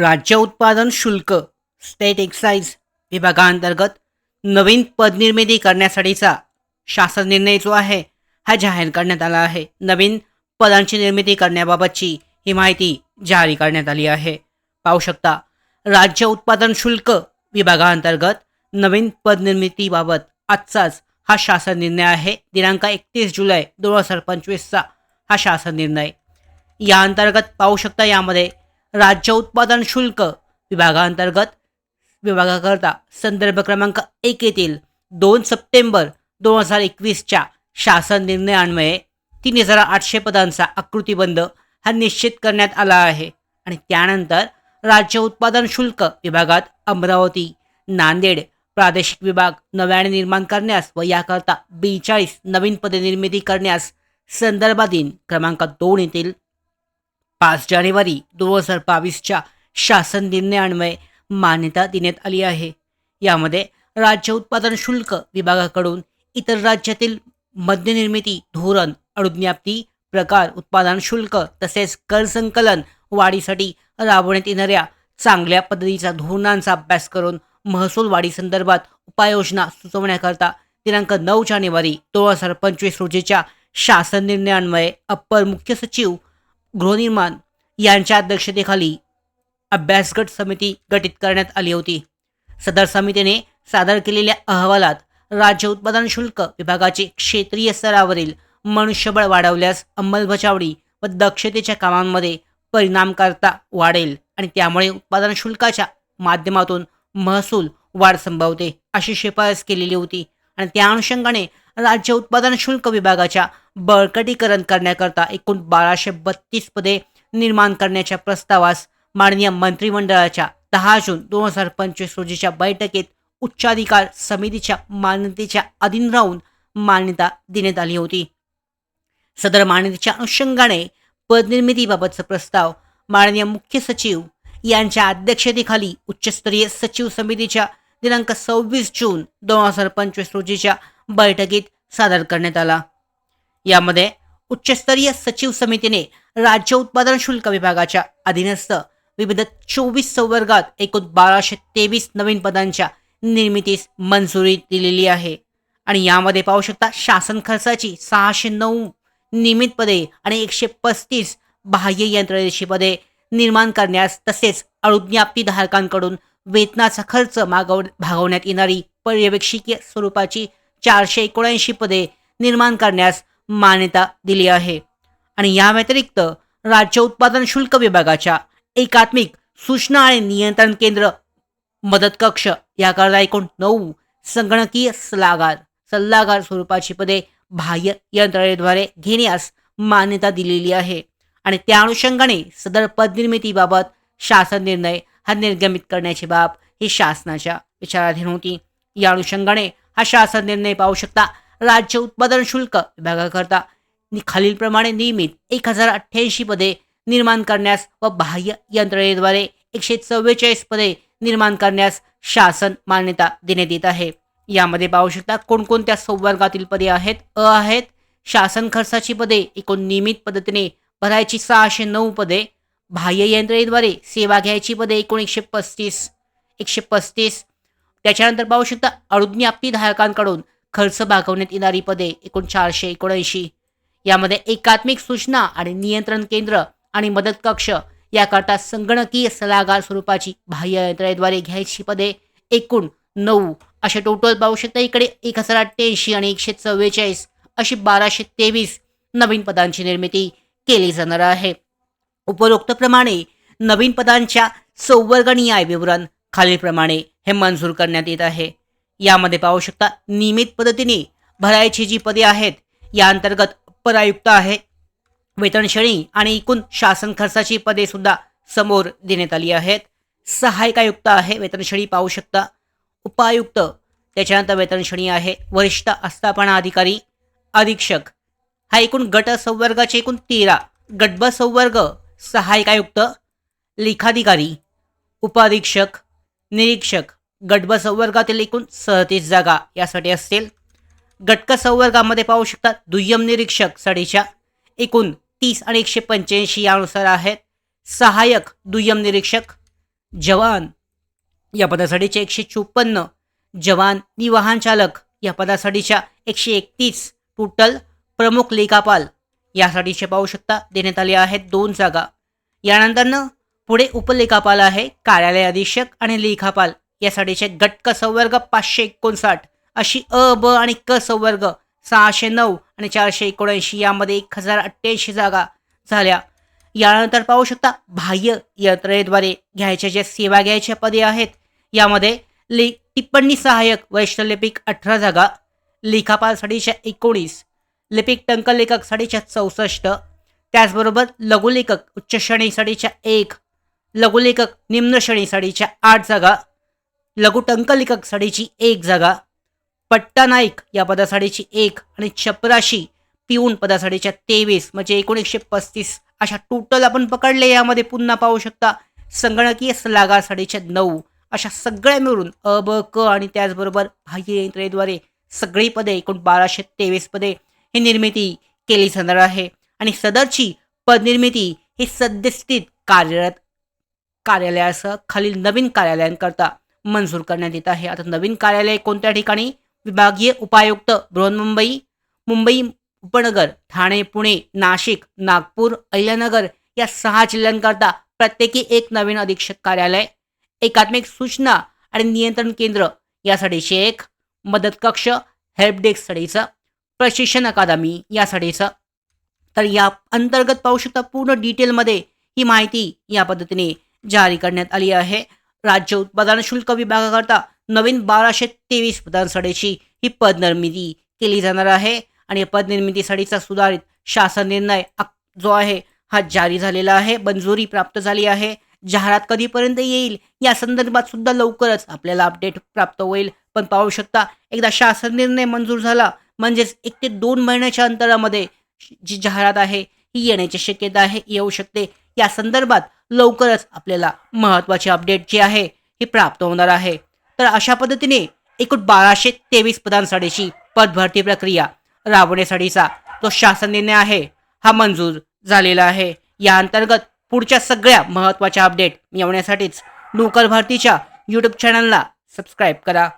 राज्य उत्पादन शुल्क स्टेट एक्साईज विभागाअंतर्गत नवीन पदनिर्मिती करण्यासाठीचा शासन निर्णय जो आहे हा जाहीर करण्यात आला आहे. नवीन पदांची निर्मिती करण्याबाबतची ही माहिती जारी करण्यात आली आहे. पाहू शकता राज्य उत्पादन शुल्क विभागाअंतर्गत नवीन पदनिर्मितीबाबत आजचाच हा शासन निर्णय आहे. दिनांक एकतीस जुलै दोन हजार पंचवीसचा हा शासन निर्णय. या अंतर्गत पाहू शकता यामध्ये राज्य उत्पादन शुल्क विभागांतर्गत विभागाकरता संदर्भ क्रमांक एक येथील दोन सप्टेंबर दोन हजार एकवीसच्या शासन निर्णयान्वये तीन हजार आठशे पदांचा आकृतीबंध हा निश्चित करण्यात आला आहे. आणि त्यानंतर राज्य उत्पादन शुल्क विभागात अमरावती नांदेड प्रादेशिक विभाग नव्याने निर्माण करण्यास व याकरता बेचाळीस नवीन पदे निर्मिती करण्यास संदर्भाधीन क्रमांक दोन येथील पाच जानेवारी दोन हजार बावीसच्या शासन निर्णयान्वये मान्यता देण्यात आली आहे. यामध्ये राज्य उत्पादन शुल्क विभागाकडून इतर राज्यातील मद्यनिर्मिती धोरण अनुज्ञाप्ती प्रकार उत्पादन शुल्क तसेच कर संकलन वाढीसाठी राबवण्यात येणाऱ्या चांगल्या पद्धतीचा धोरणांचा अभ्यास करून महसूल वाढीसंदर्भात उपाययोजना सुचवण्याकरता दिनांक नऊ जानेवारी दोन हजार पंचवीस रोजीच्या शासन निर्णयान्वये अप्पर मुख्य सचिव गृहनिर्माण यांच्या अध्यक्षतेखाली अभ्यासगट समिती गठीत करण्यात आली होती. सदर समितीने सादर केलेल्या अहवालात राज्य उत्पादन शुल्क विभागाचे क्षेत्रीय स्तरावरील मनुष्यबळ वाढवल्यास अंमलबजावणी व दक्षतेच्या कामांमध्ये परिणामकारता वाढेल आणि त्यामुळे उत्पादन शुल्काच्या माध्यमातून महसूल वाढ संभवते अशी शिफारस केलेली होती आणि त्या अनुषंगाने राज्य उत्पादन शुल्क विभागाच्या बळकटीकरण करण्याकरता एकूण बाराशे बत्तीस पदे निर्माण करण्याच्या प्रस्तावास माननीय मंत्रिमंडळाच्या दहा जून दोन हजार पंचवीस रोजीच्या बैठकीत उच्चाधिकार समितीच्या मान्यतेच्या अधीन राहून मान्यता देण्यात आली होती. सदर मान्यतेच्या अनुषंगाने पदनिर्मितीबाबतचा प्रस्ताव माननीय मुख्य सचिव यांच्या अध्यक्षतेखाली उच्चस्तरीय सचिव समितीच्या दिनांक सव्वीस जून दोन हजार पंचवीस रोजीच्या बैठकीत सादर करण्यात आला. यामध्ये उच्चस्तरीय सचिव समितीने राज्य उत्पादन शुल्क विभागाच्या अधीनस्थ विविध चोवीस संवर्गात एकूण बाराशे तेवीस नवीन पदांच्या निर्मितीस मंजुरी दिलेली आहे. आणि यामध्ये पाहू शकता शासन खर्चाची सहाशे नऊ नियमित पदे आणि एकशे पस्तीस बाह्य यंत्रणेची पदे निर्माण करण्यास तसेच अनुज्ञाप्तीधारकांकडून वेतनाचा खर्च मागव भागवण्यात येणारी पर्यवेक्षकीय स्वरूपाची चारशे एकोणऐंशी पदे निर्माण करण्यास मान्यता दिली आहे. आणि या व्यतिरिक्त राज्य उत्पादन शुल्क विभागाच्या एकात्मिक सूचना आणि नियंत्रण केंद्र मदत कक्ष याकरता एकूण नऊ संगणकीय सल्लागार सल्लागार स्वरूपाची पदे बाह्य यंत्रणेद्वारे घेण्यास मान्यता दिलेली आहे. आणि त्या अनुषंगाने सदर पदनिर्मितीबाबत शासन निर्णय हा निर्गमित करण्याची बाब ही शासनाच्या विचाराधीन होती. या अनुषंगाने हा शासन निर्णय पाहू शकता राज्य उत्पादन शुल्क विभागाकरता नि- खालीलप्रमाणे नियमित एक हजार अठ्ठ्याऐंशी पदे निर्माण करण्यास व बाह्य यंत्रणेद्वारे एकशे चव्वेचाळीस पदे निर्माण करण्यास शासन मान्यता देण्यात येत आहे. यामध्ये पाहू शकता कोणकोणत्या संवर्गातील पदे आहेत? अ आहेत. शासन खर्चाची पदे एकूण नियमित पद्धतीने भरायची सहाशे नऊ पदे. बाह्य यंत्रणेद्वारे सेवा घ्यायची पदे एकूण एकशे पस्तीस. एकशे पस्तीस. त्याच्यानंतर पाहू शकता अनुज्ञाप्तीधारकांकडून खर्च भागवण्यात येणारी पदे एकूण चारशे एकोणऐंशी. यामध्ये एकात्मिक सूचना आणि नियंत्रण केंद्र आणि मदत कक्ष याकरता संगणकीय सल्लागार स्वरूपाची बाह्य यंत्रणेद्वारे घ्यायची पदे एकूण नऊ. असे टोटल पाहू शकता इकडे एक हजार अठ्ठ्याऐंशी आणि एकशे चव्वेचाळीस अशी बाराशे तेवीस नवीन पदांची निर्मिती केली जाणार आहे. उपरोक्तप्रमाणे नवीन पदांच्या संवर्गनीय विवरण खालीलप्रमाणे हे मंजूर करण्यात येत आहे. यामध्ये पाहू शकता नियमित पद्धतीने भरायची जी पदे आहेत या अंतर्गत परायुक्त आहे. वेतन श्रेणी आणि एकूण शासन खर्चाची पदे सुद्धा समोर देण्यात आली आहेत. सहाय्यक आयुक्त आहे वेतन श्रेणी पाहू शकता. उपायुक्त त्याच्यानंतर वेतन श्रेणी आहे. वरिष्ठ आस्थापना अधिकारी अधीक्षक. हा एकूण गट संवर्गाचे एकूण तेरा गटब संवर्ग. सहाय्यक आयुक्त लेखाधिकारी उपाधीक्षक निरीक्षक गटब संवर्गातील एकूण सहतीस जागा यासाठी असतील. गटक संवर्गामध्ये पाहू शकतात दुय्यम निरीक्षक साडीच्या एकूण तीस आणि एकशे पंच्याऐंशी यानुसार आहेत. सहाय्यक दुय्यम निरीक्षक जवान या पदासाठीचे एकशे चोपन्न जवान निवाहन चालक या पदासाठीच्या एकशे एकतीस टोटल प्रमुख लेखापाल यासाठीचे पाहू शकता देण्यात आले आहेत दोन जागा. यानंतरनं पुढे उपलेखापाल आहे कार्यालय अधीक्षक आणि लेखापाल. यासाठीचे गट क संवर्ग पाचशे एकोणसाठ. अशी अ ब आणि क संवर्ग सहाशे नऊ आणि चारशे एकोणऐंशी यामध्ये एक हजार अठ्ठ्याऐंशी जागा झाल्या. यानंतर पाहू शकता बाह्य यंत्रणेद्वारे घ्यायच्या ज्या सेवा घ्यायच्या पदे आहेत यामध्ये लि टिप्पणी सहाय्यक वैष्णलिपिक अठरा जागा लेखापालसाठीच्या एकोणीस लिपिक टंकलेखकसाठीच्या चौसष्ट त्याचबरोबर लघुलेखक उच्च श्रेणीसाठीच्या एक लघुलेखक निम्न श्रेणीसाठीच्या आठ जागा लघुटंकलेखक साडीची एक जागा पट्टा नाईक या पदासाडीची एक आणि चपराशी पिऊन पदासाडीच्या तेवीस म्हणजे एकोणीसशे पस्तीस अशा टोटल आपण पकडले यामध्ये पुन्हा पाहू शकता संगणकीय सल्लागारसाठीच्या नऊ अशा सगळ्या मिळून अ ब क आणि त्याचबरोबर बाह्य सगळी पदे एकूण बाराशे तेवीस पदे ही निर्मिती केली जाणार आहे. आणि सदरची पदनिर्मिती ही सद्यस्थित कार्यरत कार्यालयासह खालील नवीन कार्यालयांकरता मंजूर करण्यात येत आहे. आता नवीन कार्यालय कोणत्या ठिकाणी? विभागीय उपायुक्त बृहन्मुंबई मुंबई उपनगर ठाणे पुणे नाशिक नागपूर अहिल्यानगर या सहा जिल्ह्यांकरता प्रत्येकी एक नवीन अधीक्षक कार्यालय एकात्मिक सूचना आणि नियंत्रण केंद्र यासाठीचे एक मदत कक्ष हेल्प डेस्कसाठीचं प्रशिक्षण अकादमी यासाठीचं. तर या अंतर्गत पाहू शकता पूर्ण डिटेलमध्ये ही माहिती या पद्धतीने जारी करण्यात आली आहे. राज्य उत्पादन शुल्क विभागाकरता नवीन बाराशे तेवीस पदांसाठीची ही पदनिर्मिती केली जाणार आहे. आणि पदनिर्मितीसाठीचा सुधारित शासन निर्णय जो आहे हा जारी झालेला आहे. मंजुरी प्राप्त झाली आहे. जाहिरात कधीपर्यंत येईल या संदर्भात सुद्धा लवकरच आपल्याला अपडेट प्राप्त होईल. पण पाहू शकता एकदा शासन निर्णय मंजूर झाला म्हणजेच एक ते दोन महिन्याच्या अंतरामध्ये जी जाहिरात आहे ही येण्याची शक्यता आहे येऊ शकते. या संदर्भात लवकरच आपल्याला महत्त्वाची अपडेट जी आहे ही प्राप्त होणार आहे. तर अशा पद्धतीने एकूण बाराशे तेवीस पदांसाठीची पदभरती प्रक्रिया राबवण्यासाठीचा जो शासन निर्णय आहे हा मंजूर झालेला आहे. या अंतर्गत पुढच्या सगळ्या महत्त्वाच्या अपडेट मिळवण्यासाठीच नोकर भरतीच्या यूट्यूब चॅनलला सबस्क्राईब करा.